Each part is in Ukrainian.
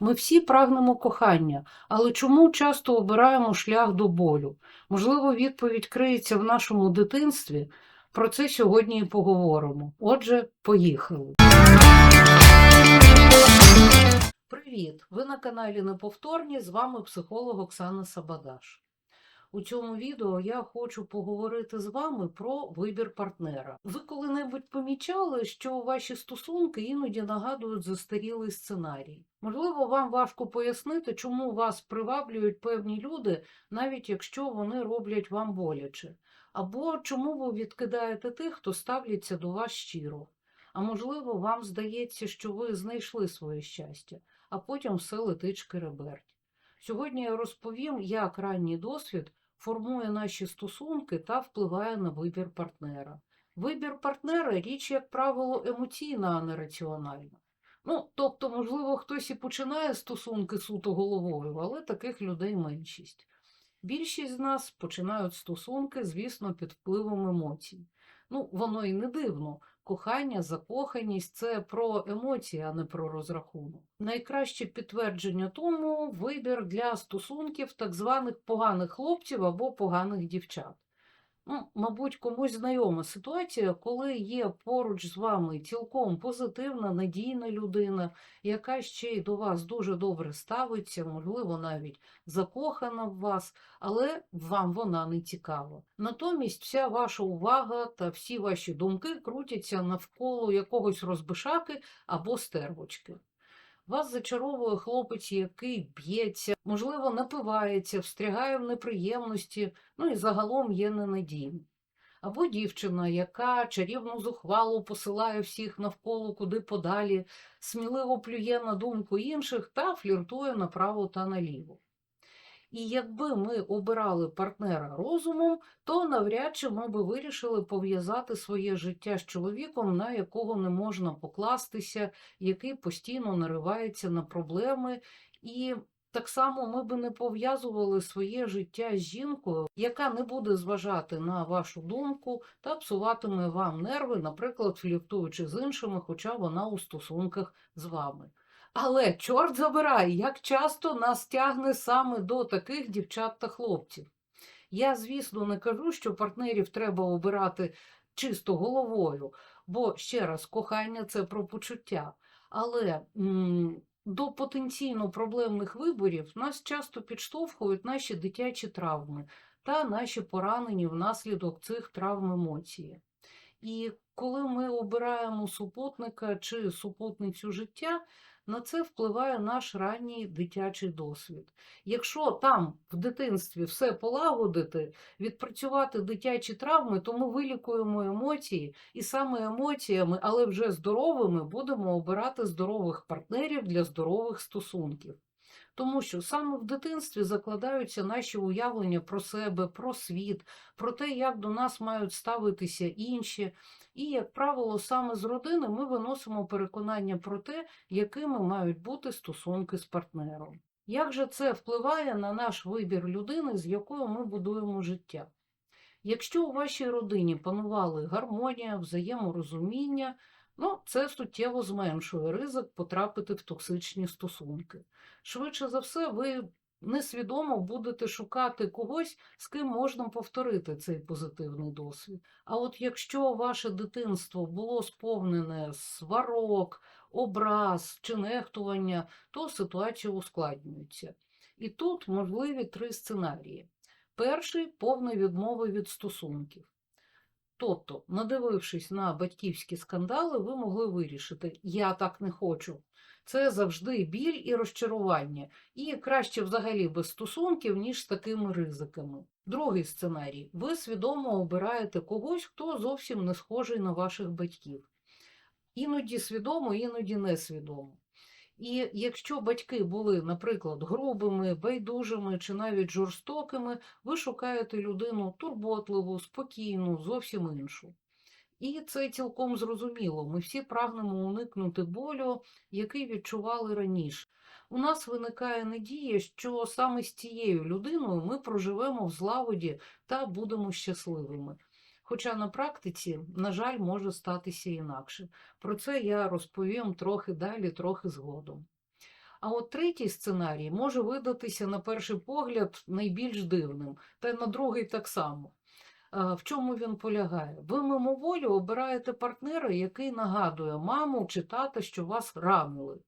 Ми всі прагнемо кохання, але чому часто обираємо шлях до болю? Можливо, відповідь криється в нашому дитинстві. Про це сьогодні і поговоримо. Отже, поїхали. Привіт! Ви на каналі Неповторні. З вами психолог Оксана Сабадаш. У цьому відео я хочу поговорити з вами про вибір партнера. Ви коли-небудь помічали, що ваші стосунки іноді нагадують застарілий сценарій? Можливо, вам важко пояснити, чому вас приваблюють певні люди, навіть якщо вони роблять вам боляче, або чому ви відкидаєте тих, хто ставляться до вас щиро. А можливо, вам здається, що ви знайшли своє щастя, а потім все летить шкереберть. Сьогодні я розповім, як ранній досвід формує наші стосунки та впливає на вибір партнера. Вибір партнера річ, як правило, емоційна, а не раціональна. Ну, тобто, можливо, хтось і починає стосунки суто головою, але таких людей меншість. Більшість з нас починають стосунки, звісно, під впливом емоцій. Ну, воно і не дивно. Кохання, закоханість це про емоції, а не про розрахунок. Найкраще підтвердження тому вибір для стосунків так званих поганих хлопців або поганих дівчат. Ну, мабуть, комусь знайома ситуація, коли є поруч з вами цілком позитивна, надійна людина, яка ще й до вас дуже добре ставиться, можливо, навіть закохана в вас, але вам вона не цікава. Натомість вся ваша увага та всі ваші думки крутяться навколо якогось розбишаки або стервочки. Вас зачаровує хлопець, який б'ється, можливо, напивається, встрягає в неприємності, ну і загалом є ненадійним. Або дівчина, яка чарівну зухвалу посилає всіх навколо куди подалі, сміливо плює на думку інших та фліртує направо та наліво. І якби ми обирали партнера розумом, то навряд чи ми би вирішили пов'язати своє життя з чоловіком, на якого не можна покластися, який постійно наривається на проблеми. І так само ми би не пов'язували своє життя з жінкою, яка не буде зважати на вашу думку та псуватиме вам нерви, наприклад, фліртуючи з іншими, хоча вона у стосунках з вами. Але, чорт забирай, як часто нас тягне саме до таких дівчат та хлопців. Я, звісно, не кажу, що партнерів треба обирати чисто головою, бо, ще раз, кохання це про почуття. Але м до потенційно проблемних виборів нас часто підштовхують наші дитячі травми та наші поранені внаслідок цих травм емоції. І коли ми обираємо супутника чи супутницю життя, на це впливає наш ранній дитячий досвід. Якщо там в дитинстві все полагодити, відпрацювати дитячі травми, то ми вилікуємо емоції, і саме емоціями, але вже здоровими, будемо обирати здорових партнерів для здорових стосунків. Тому що саме в дитинстві закладаються наші уявлення про себе, про світ, про те, як до нас мають ставитися інші. І, як правило, саме з родини ми виносимо переконання про те, якими мають бути стосунки з партнером. Як же це впливає на наш вибір людини, з якою ми будуємо життя? Якщо у вашій родині панували гармонія, взаєморозуміння, ну, це суттєво зменшує ризик потрапити в токсичні стосунки. Швидше за все, ви несвідомо будете шукати когось, з ким можна повторити цей позитивний досвід. А от якщо ваше дитинство було сповнене сварок, образ чи нехтування, то ситуація ускладнюється. І тут можливі три сценарії. Перший повна відмова від стосунків. Тобто, надивившись на батьківські скандали, ви могли вирішити, я так не хочу. Це завжди біль і розчарування, і краще взагалі без стосунків, ніж з такими ризиками. Другий сценарій: ви свідомо обираєте когось, хто зовсім не схожий на ваших батьків. Іноді свідомо, іноді несвідомо. І якщо батьки були, наприклад, грубими, байдужими чи навіть жорстокими, ви шукаєте людину турботливу, спокійну, зовсім іншу. І це цілком зрозуміло. Ми всі прагнемо уникнути болю, який відчували раніше. У нас виникає надія, що саме з цією людиною ми проживемо в злагоді та будемо щасливими. Хоча на практиці, на жаль, може статися інакше. Про це я розповім трохи далі, трохи згодом. А от третій сценарій може видатися на перший погляд найбільш дивним, та й на другий так само. В чому він полягає? Ви мимоволі обираєте партнера, який нагадує маму чи тата, що вас ранили.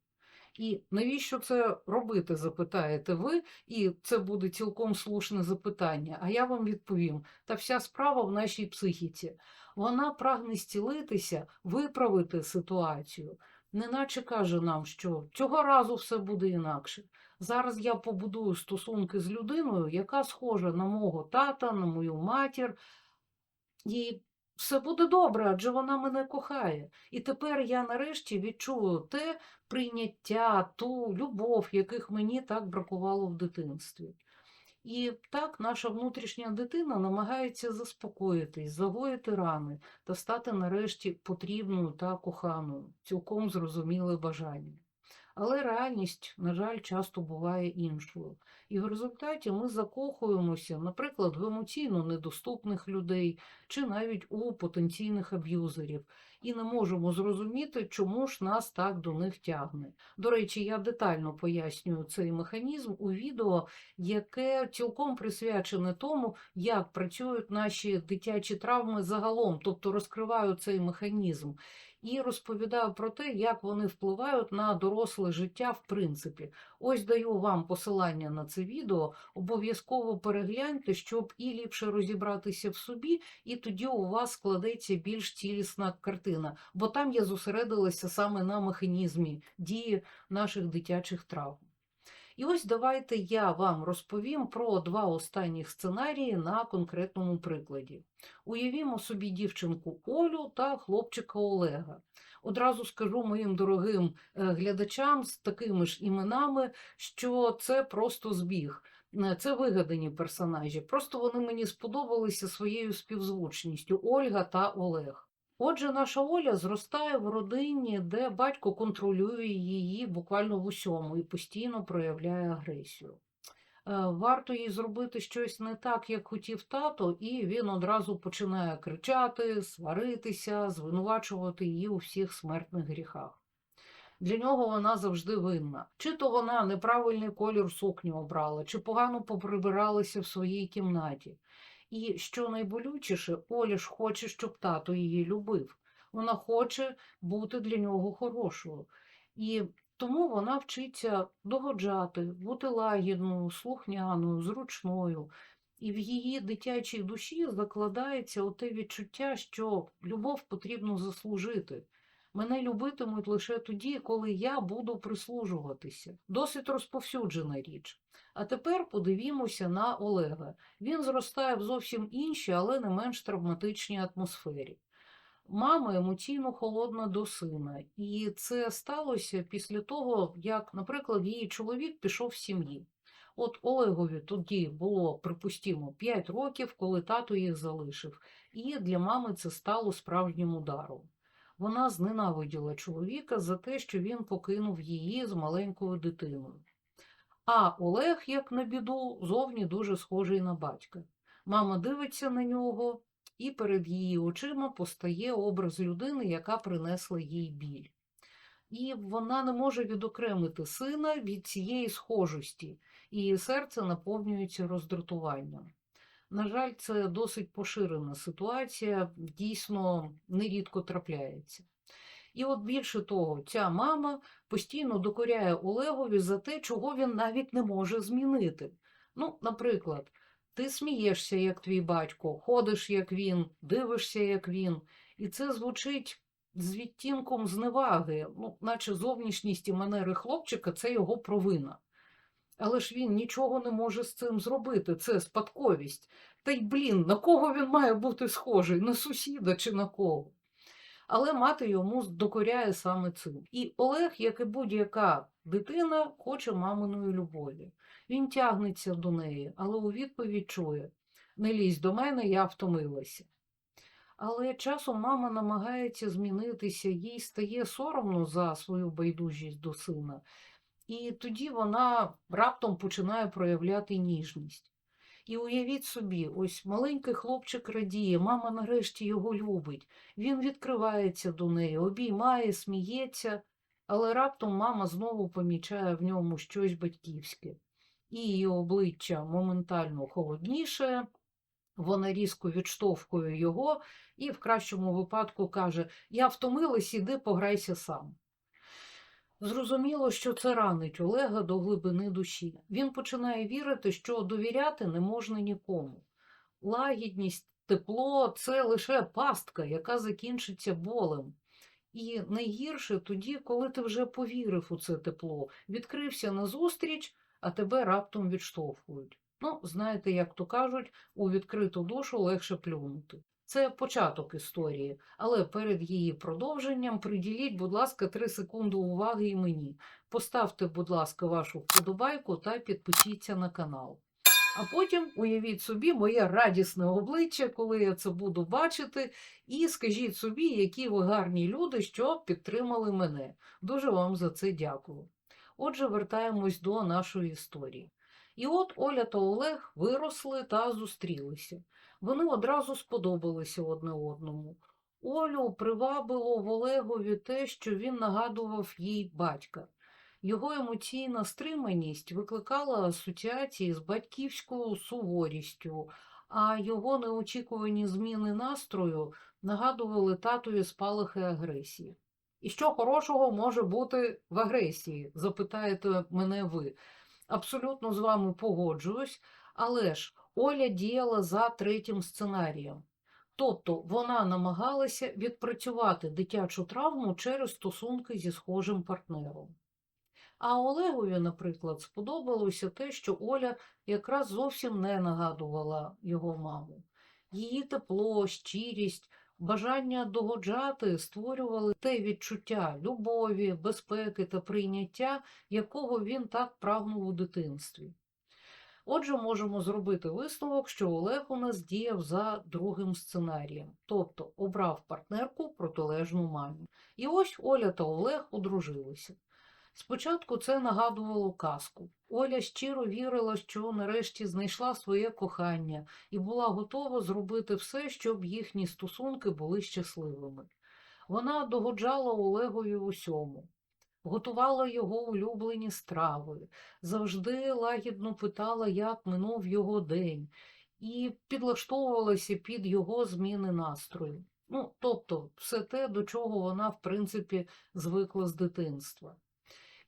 І навіщо це робити, запитаєте ви, і це буде цілком слушне запитання. А я вам відповім: та вся справа в нашій психіці. Вона прагне зцілитися, виправити ситуацію, неначе каже нам, що цього разу все буде інакше. Зараз я побудую стосунки з людиною, яка схожа на мого тата, на мою матір, і все буде добре, адже вона мене кохає. І тепер я нарешті відчую те прийняття, ту любов, яких мені так бракувало в дитинстві. І так наша внутрішня дитина намагається заспокоїтись, загоїти рани та стати нарешті потрібною та коханою, цілком зрозуміле бажання. Але реальність, на жаль, часто буває іншою. І в результаті ми закохуємося, наприклад, в емоційно недоступних людей чи навіть у потенційних аб'юзерів, і не можемо зрозуміти, чому ж нас так до них тягне. До речі, я детально пояснюю цей механізм у відео, яке цілком присвячене тому, як працюють наші дитячі травми загалом, тобто розкриваю цей механізм. І розповідаю про те, як вони впливають на доросле життя в принципі. Ось даю вам посилання на це відео. Обов'язково перегляньте, щоб і ліпше розібратися в собі, і тоді у вас складеться більш цілісна картина, бо там я зосередилася саме на механізмі дії наших дитячих травм. І ось давайте я вам розповім про два останніх сценарії на конкретному прикладі. Уявімо собі дівчинку Олю та хлопчика Олега. Одразу скажу моїм дорогим е, глядачам з такими ж іменами, що це просто збіг. Е, Це вигадані персонажі. Просто вони мені сподобалися своєю співзвучністю Ольга та Олег. Отже, наша Оля зростає в родині, де батько контролює її буквально в усьому і постійно проявляє агресію. Е, Варто їй зробити щось не так, як хотів тато, і він одразу починає кричати, сваритися, звинувачувати її у всіх смертних гріхах. Для нього вона завжди винна. Чи то вона неправильний колір сукні обрала, чи погано поприбиралася в своїй кімнаті. І що найболючіше, Оля ж хоче, щоб тато її любив. Вона хоче бути для нього хорошою. І тому вона вчиться догоджати, бути лагідною, слухняною, зручною. І в її дитячій душі закладається оте відчуття, що любов потрібно заслужити. Мене любитимуть лише тоді, коли я буду прислужуватися. Досить розповсюджена річ. А тепер подивімося на Олега. Він зростає в зовсім іншій, але не менш травматичній атмосфері. Мама емоційно холодна до сина, і це сталося після того, як, наприклад, її чоловік пішов з сім'ї. От Олегові тоді було, припустімо, 5 років, коли тато їх залишив, і для мами це стало справжнім ударом. Вона зненавиділа чоловіка за те, що він покинув її з маленькою дитиною. А Олег, як на біду, зовні дуже схожий на батька. Мама дивиться на нього, і перед її очима постає образ людини, яка принесла їй біль. І вона не може відокремити сина від цієї схожості, її серце наповнюється роздратуванням. На жаль, це досить поширена ситуація, дійсно нерідко трапляється. І от більше того, ця мама постійно докоряє Олегові за те, чого він навіть не може змінити. Ну, наприклад, ти смієшся, як твій батько, ходиш, як він, дивишся, як він, і це звучить з відтінком зневаги, ну, наче зовнішність і манери хлопчика це його провина. Але ж він нічого не може з цим зробити, це спадковість. Та й блін, на кого він має бути схожий? На сусіда чи на кого? Але мати йому докоряє саме цим. І Олег, як і будь-яка дитина, хоче маминої любові. Він тягнеться до неї, але у відповідь чує: не лізь до мене, я втомилася. Але часом мама намагається змінитися, їй стає соромно за свою байдужість до сина, і тоді вона раптом починає проявляти ніжність. І уявіть собі, ось маленький хлопчик радіє, мама нарешті його любить. Він відкривається до неї, обіймає, сміється, Але раптом мама знову помічає в ньому щось батьківське, і її обличчя моментально холодніше, вона різко відштовхує його і в кращому випадку каже: Я втомилась, іди пограйся сам. Зрозуміло, що це ранить Олега до глибини душі. Він починає вірити, що довіряти не можна нікому. Лагідність, тепло це лише пастка, яка закінчиться болем. І найгірше тоді, коли ти вже повірив у це тепло, відкрився назустріч, а тебе раптом відштовхують. Ну, знаєте, як то кажуть, у відкриту душу легше плюнути. Це початок історії, але перед її продовженням приділіть, будь ласка, 3 секунди уваги і мені. Поставте, будь ласка, вашу вподобайку та підпишіться на канал. А потім уявіть собі моє радісне обличчя, коли я це буду бачити, і скажіть собі, які ви гарні люди, що підтримали мене. Дуже вам за це дякую. Отже, вертаємось до нашої історії. І от Оля та Олег виросли та зустрілися. Вони одразу сподобалися одне одному. Олю привабило в Олегові те, що він нагадував їй батька. Його емоційна стриманість викликала асоціації з батьківською суворістю, а його неочікувані зміни настрою нагадували татові спалахи агресії. І що хорошого може бути в агресії? запитаєте мене ви. Абсолютно з вами погоджуюсь, але ж Оля діяла за третім сценарієм. Тобто вона намагалася відпрацювати дитячу травму через стосунки зі схожим партнером. А Олегові, наприклад, сподобалося те, що Оля якраз зовсім не нагадувала його маму. Її тепло, щирість, бажання догоджати створювали те відчуття любові, безпеки та прийняття, якого він так прагнув у дитинстві. Отже, можемо зробити висновок, що Олег у нас діяв за другим сценарієм, тобто обрав партнерку протилежну мамі. І ось Оля та Олег одружилися. Спочатку це нагадувало казку. Оля щиро вірила, що нарешті знайшла своє кохання і була готова зробити все, щоб їхні стосунки були щасливими. Вона догоджала Олегові усьому, готувала його улюблені страви, завжди лагідно питала, як минув його день, і підлаштовувалася під його зміни настрою. Ну, тобто, все те, до чого вона, в принципі, звикла з дитинства.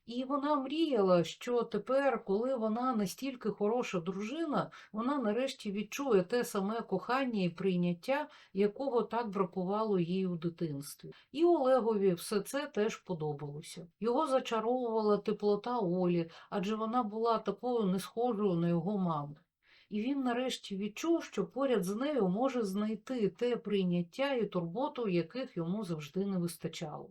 І вона мріяла, що тепер, коли вона настільки хороша дружина, вона нарешті відчує те саме кохання і прийняття, якого так бракувало їй у дитинстві. І Олегові все це теж подобалося. Його зачаровувала теплота Олі, адже вона була такою не схожою на його маму. І він нарешті відчув, що поряд з нею може знайти те прийняття і турботу, яких йому завжди не вистачало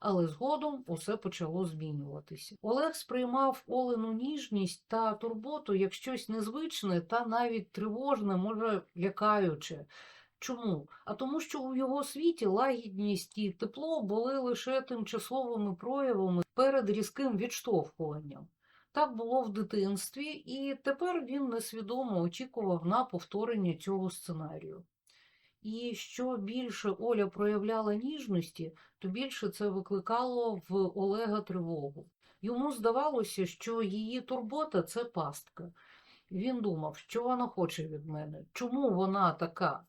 але згодом усе почало змінюватися. Олег сприймав Олену ніжність та турботу як щось незвичне та навіть тривожне, може лякаюче. Чому? А тому, що у його світі лагідність і тепло були лише тимчасовими проявами перед різким відштовхуванням. Так було в дитинстві, і тепер він несвідомо очікував на повторення цього сценарію. І що більше Оля проявляла ніжності, то більше це викликало в Олега тривогу. Йому здавалося, що її турбота це пастка. Він думав, що вона хоче від мене, чому вона така.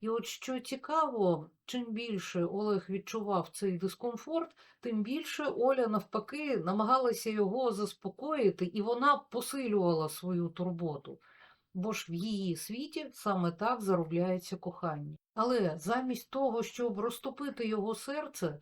І от що цікаво, чим більше Олег відчував цей дискомфорт, тим більше Оля, навпаки, намагалася його заспокоїти, і вона посилювала свою турботу бо ж в її світі саме так заробляється кохання. Але замість того, щоб розтопити його серце,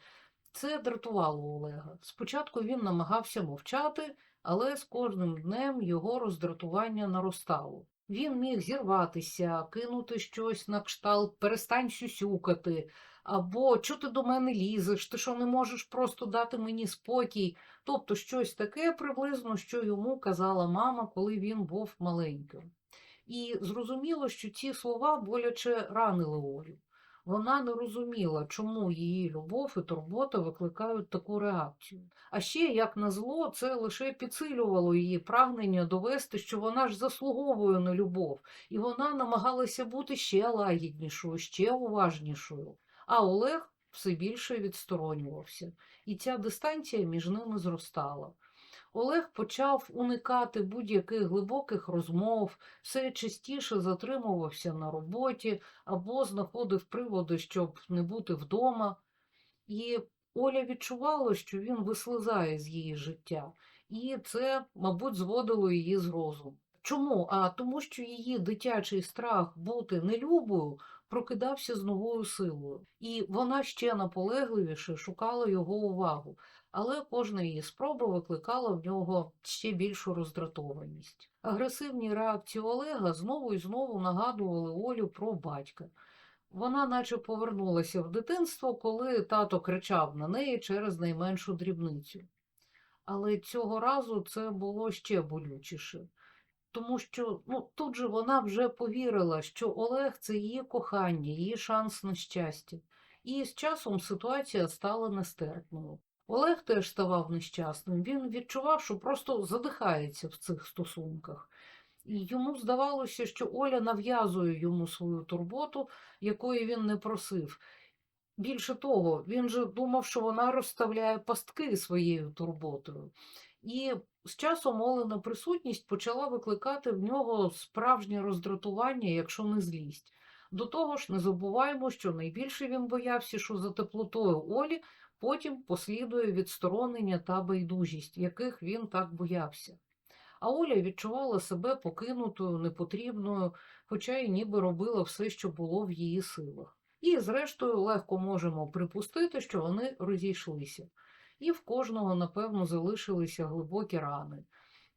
це дратувало Олега. Спочатку він намагався мовчати, але з кожним днем його роздратування наростало. Він міг зірватися, кинути щось на кшталт, перестань сюсюкати, або «Чо ти до мене лізеш, ти що не можеш просто дати мені спокій, тобто щось таке приблизно, що йому казала мама, коли він був маленьким. І зрозуміло, що ці слова боляче ранили Олю. Вона не розуміла, чому її любов і турбота викликають таку реакцію. А ще, як на зло, це лише підсилювало її прагнення довести, що вона ж заслуговує на любов, і вона намагалася бути ще лагіднішою, ще уважнішою. А Олег все більше відсторонювався, і ця дистанція між ними зростала. Олег почав уникати будь-яких глибоких розмов, все частіше затримувався на роботі або знаходив приводи, щоб не бути вдома. І Оля відчувала, що він вислизає з її життя, і це, мабуть, зводило її з розуму. Чому? А тому, що її дитячий страх бути нелюбою прокидався з новою силою, і вона ще наполегливіше шукала його увагу, але кожна її спроба викликала в нього ще більшу роздратованість. Агресивні реакції Олега знову і знову нагадували Олю про батька. Вона наче повернулася в дитинство, коли тато кричав на неї через найменшу дрібницю. Але цього разу це було ще болючіше, тому що ну, тут же вона вже повірила, що Олег це її кохання, її шанс на щастя. І з часом ситуація стала нестерпною. Олег теж ставав нещасним. Він відчував, що просто задихається в цих стосунках. І йому здавалося, що Оля нав'язує йому свою турботу, якої він не просив. Більше того, він же думав, що вона розставляє пастки своєю турботою. І з часом Олена присутність почала викликати в нього справжнє роздратування, якщо не злість. До того ж, не забуваємо, що найбільше він боявся, що за теплотою Олі потім послідує відсторонення та байдужість, яких він так боявся. А Оля відчувала себе покинутою, непотрібною, хоча й ніби робила все, що було в її силах. І, зрештою, легко можемо припустити, що вони розійшлися, і в кожного, напевно, залишилися глибокі рани.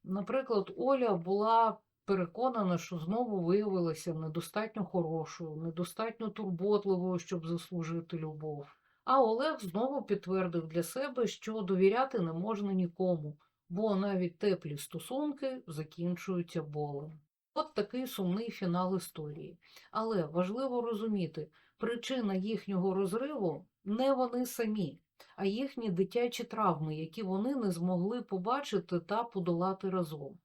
Наприклад, Оля була переконана, що знову виявилася недостатньо хорошою, недостатньо турботливою, щоб заслужити любов. А Олег знову підтвердив для себе, що довіряти не можна нікому, бо навіть теплі стосунки закінчуються болем. От такий сумний фінал історії. Але важливо розуміти, причина їхнього розриву не вони самі, а їхні дитячі травми, які вони не змогли побачити та подолати разом.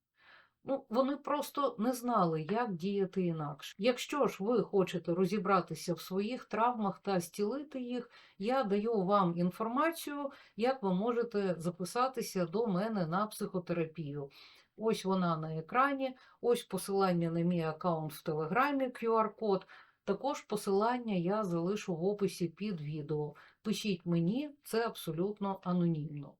Ну, вони просто не знали, як діяти інакше. Якщо ж ви хочете розібратися в своїх травмах та стілити їх, я даю вам інформацію, як ви можете записатися до мене на психотерапію. Ось вона на екрані, ось посилання на мій аккаунт в Телеграмі, QR-код. Також посилання я залишу в описі під відео. Пишіть мені, це абсолютно анонімно.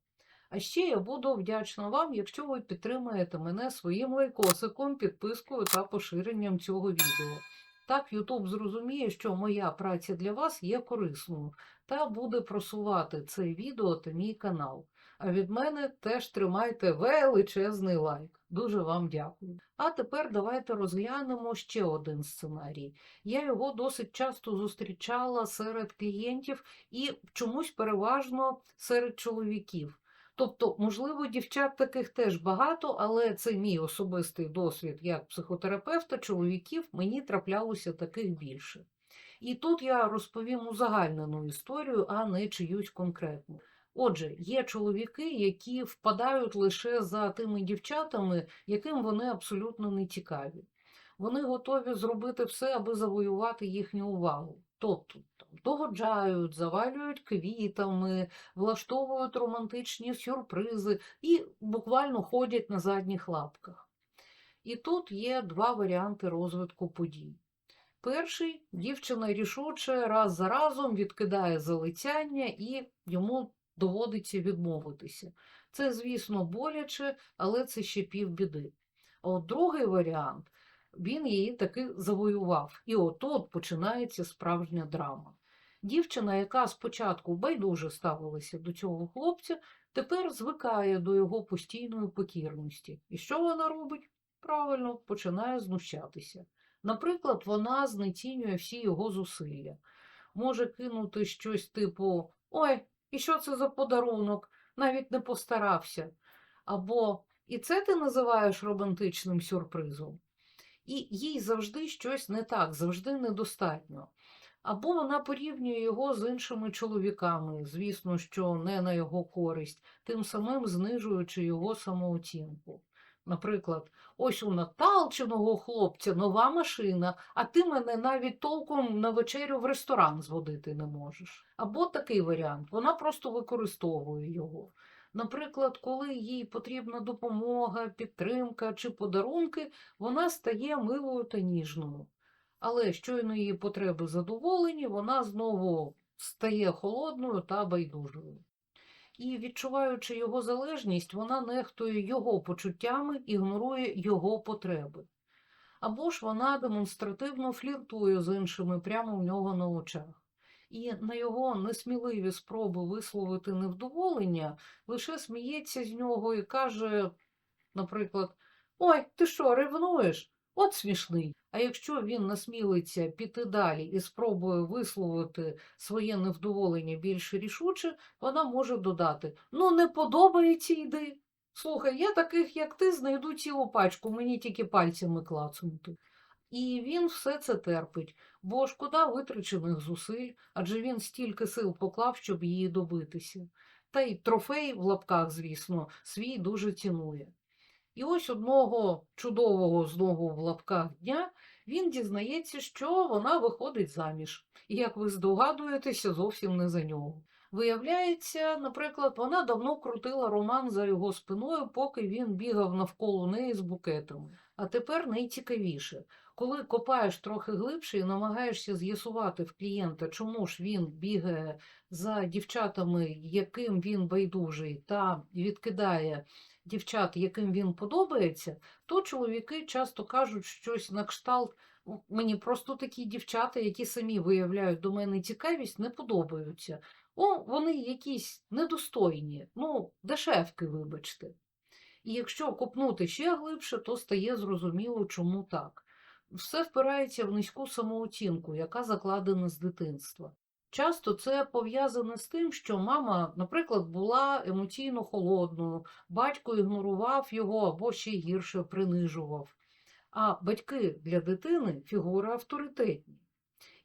А ще я буду вдячна вам, якщо ви підтримаєте мене своїм лайкосиком, підпискою та поширенням цього відео. Так YouTube зрозуміє, що моя праця для вас є корисною та буде просувати це відео та мій канал. А від мене теж тримайте величезний лайк. Дуже вам дякую. А тепер давайте розглянемо ще один сценарій. Я його досить часто зустрічала серед клієнтів і чомусь переважно серед чоловіків. Тобто, можливо, дівчат таких теж багато, але це мій особистий досвід як психотерапевта, чоловіків мені траплялося таких більше. І тут я розповім узагальнену історію, а не чиюсь конкретну. Отже, є чоловіки, які впадають лише за тими дівчатами, яким вони абсолютно не цікаві. Вони готові зробити все, аби завоювати їхню увагу. Тобто догоджають, завалюють квітами, влаштовують романтичні сюрпризи і буквально ходять на задніх лапках. І тут є два варіанти розвитку подій. Перший дівчина рішуче раз за разом відкидає залицяння і йому доводиться відмовитися. Це, звісно, боляче, але це ще півбіди. От другий варіант він її таки завоював. І отут починається справжня драма. Дівчина, яка спочатку байдуже ставилася до цього хлопця, тепер звикає до його постійної покірності. І що вона робить? Правильно, починає знущатися. Наприклад, вона знецінює всі його зусилля, може кинути щось типу Ой, і що це за подарунок? Навіть не постарався. Або І це ти називаєш романтичним сюрпризом? І їй завжди щось не так, завжди недостатньо. Або вона порівнює його з іншими чоловіками, звісно, що не на його користь, тим самим знижуючи його самооцінку. Наприклад, ось у Наталчиного хлопця нова машина, а ти мене навіть толком на вечерю в ресторан зводити не можеш. Або такий варіант, вона просто використовує його. Наприклад, коли їй потрібна допомога, підтримка чи подарунки, вона стає милою та ніжною. Але щойно її потреби задоволені, вона знову стає холодною та байдужою. І, відчуваючи його залежність, вона нехтує його почуттями, ігнорує його потреби. Або ж вона демонстративно фліртує з іншими прямо в нього на очах. І на його несміливі спроби висловити невдоволення лише сміється з нього і каже, наприклад, Ой, ти що, ревнуєш? От смішний. А якщо він насмілиться піти далі і спробує висловити своє невдоволення більш рішуче, вона може додати Ну, не подобається, йди. Слухай, я таких, як ти, знайду цілу пачку, мені тільки пальцями клацнути. І він все це терпить, бо шкода витрачених зусиль, адже він стільки сил поклав, щоб її добитися. Та й трофей в лапках, звісно, свій дуже цінує. І ось одного чудового знову в лапках дня він дізнається, що вона виходить заміж. І, як ви здогадуєтеся, зовсім не за нього. Виявляється, наприклад, вона давно крутила роман за його спиною, поки він бігав навколо неї з букетами. А тепер найцікавіше, коли копаєш трохи глибше і намагаєшся з'ясувати в клієнта, чому ж він бігає за дівчатами, яким він байдужий, та відкидає дівчат, яким він подобається, то чоловіки часто кажуть щось на кшталт. «Ну, Мені просто такі дівчата, які самі виявляють до мене цікавість, не подобаються. О, вони якісь недостойні, ну, дешевки, вибачте. І якщо копнути ще глибше, то стає зрозуміло, чому так. Все впирається в низьку самооцінку, яка закладена з дитинства. Часто це пов'язане з тим, що мама, наприклад, була емоційно холодною, батько ігнорував його або ще гірше принижував. А батьки для дитини фігури авторитетні.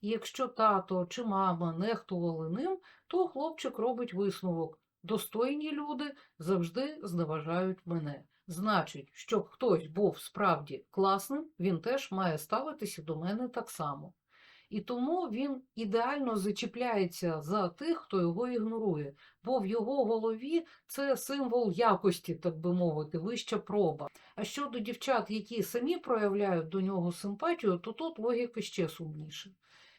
Якщо тато чи мама нехтували ним, то хлопчик робить висновок. Достойні люди завжди зневажають мене. Значить, щоб хтось був справді класним, він теж має ставитися до мене так само. І тому він ідеально зачіпляється за тих, хто його ігнорує, бо в його голові це символ якості, так би мовити, вища проба. А щодо дівчат, які самі проявляють до нього симпатію, то тут логіка ще сумніша.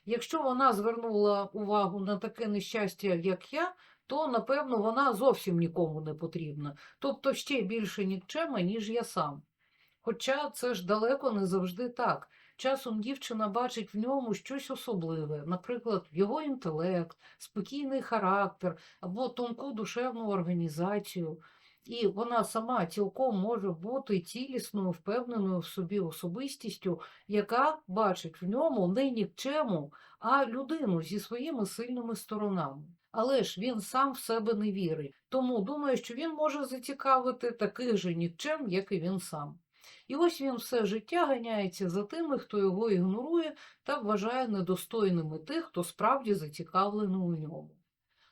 Якщо вона звернула увагу на таке нещастя, як я, то напевно вона зовсім нікому не потрібна, тобто ще більше нікчема, ніж я сам. Хоча це ж далеко не завжди так. Часом дівчина бачить в ньому щось особливе, наприклад, його інтелект, спокійний характер або тонку душевну організацію. І вона сама цілком може бути цілісною, впевненою в собі особистістю, яка бачить в ньому не нікчему, а людину зі своїми сильними сторонами. Але ж він сам в себе не вірить, тому думає, що він може зацікавити таких же нікчем, як і він сам. І ось він все життя ганяється за тими, хто його ігнорує та вважає недостойними тих, хто справді зацікавлений у ньому.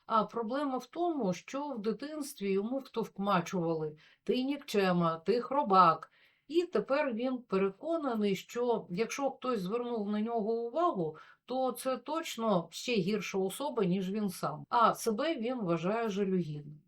А проблема в тому, що в дитинстві йому втовкмачували ти нікчема, ти хробак. І тепер він переконаний, що якщо хтось звернув на нього увагу, то це точно ще гірша особа, ніж він сам, а себе він вважає жалюгідним.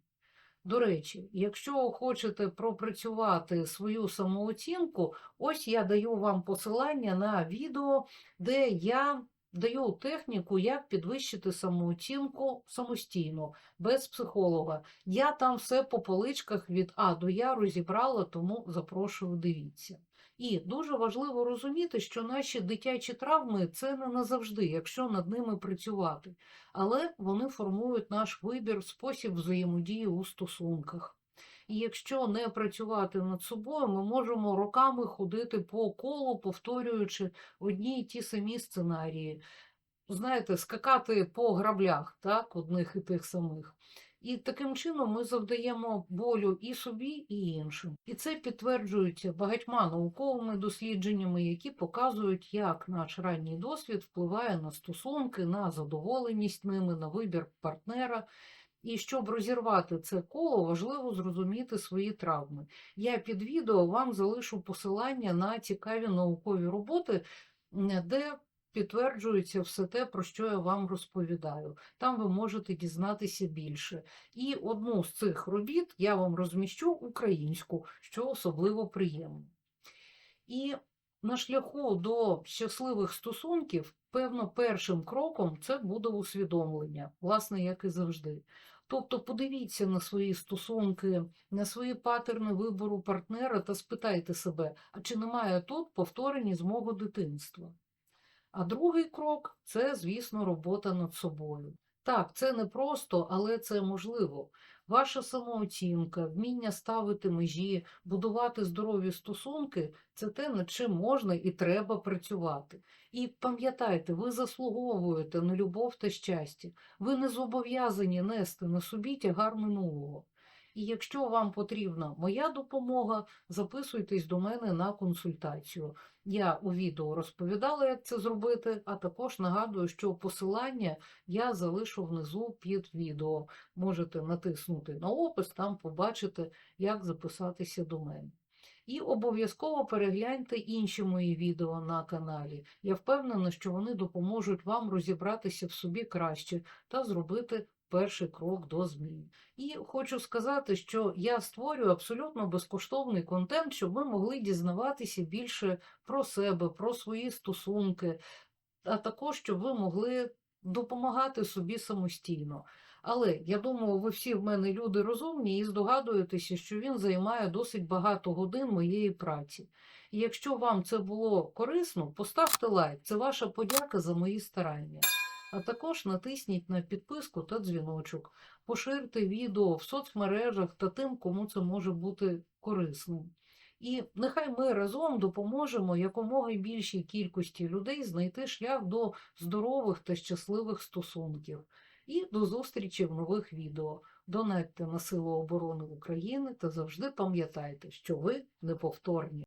До речі, якщо хочете пропрацювати свою самооцінку, ось я даю вам посилання на відео, де я даю техніку, як підвищити самооцінку самостійно, без психолога. Я там все по поличках від А до Я розібрала, тому запрошую, дивіться. І дуже важливо розуміти, що наші дитячі травми це не назавжди, якщо над ними працювати, але вони формують наш вибір, спосіб взаємодії у стосунках. І якщо не працювати над собою, ми можемо роками ходити по колу, повторюючи одні й ті самі сценарії. Знаєте, скакати по граблях, так, одних і тих самих. І таким чином ми завдаємо болю і собі, і іншим. І це підтверджується багатьма науковими дослідженнями, які показують, як наш ранній досвід впливає на стосунки, на задоволеність ними, на вибір партнера. І щоб розірвати це коло, важливо зрозуміти свої травми. Я під відео вам залишу посилання на цікаві наукові роботи, де підтверджується все те, про що я вам розповідаю. Там ви можете дізнатися більше. І одну з цих робіт я вам розміщу українську, що особливо приємно. І на шляху до щасливих стосунків, певно, першим кроком це буде усвідомлення, власне, як і завжди. Тобто подивіться на свої стосунки, на свої патерни вибору партнера та спитайте себе, а чи немає тут повторені з мого дитинства? А другий крок це, звісно, робота над собою. Так, це не просто, але це можливо. Ваша самооцінка, вміння ставити межі, будувати здорові стосунки це те, над чим можна і треба працювати. І пам'ятайте, ви заслуговуєте на любов та щастя. Ви не зобов'язані нести на собі тягар минулого. І якщо вам потрібна моя допомога, записуйтесь до мене на консультацію. Я у відео розповідала, як це зробити, а також нагадую, що посилання я залишу внизу під відео. Можете натиснути на опис, там побачите, як записатися до мене. І обов'язково перегляньте інші мої відео на каналі. Я впевнена, що вони допоможуть вам розібратися в собі краще та зробити перший крок до змін. І хочу сказати, що я створюю абсолютно безкоштовний контент, щоб ви могли дізнаватися більше про себе, про свої стосунки, а також щоб ви могли допомагати собі самостійно. Але я думаю, ви всі в мене люди розумні і здогадуєтеся, що він займає досить багато годин моєї праці. І якщо вам це було корисно, поставте лайк. Це ваша подяка за мої старання. А також натисніть на підписку та дзвіночок, поширте відео в соцмережах та тим, кому це може бути корисним. І нехай ми разом допоможемо якомога більшій кількості людей знайти шлях до здорових та щасливих стосунків. І до зустрічі в нових відео. Донатьте на Сили оборони України та завжди пам'ятайте, що ви неповторні.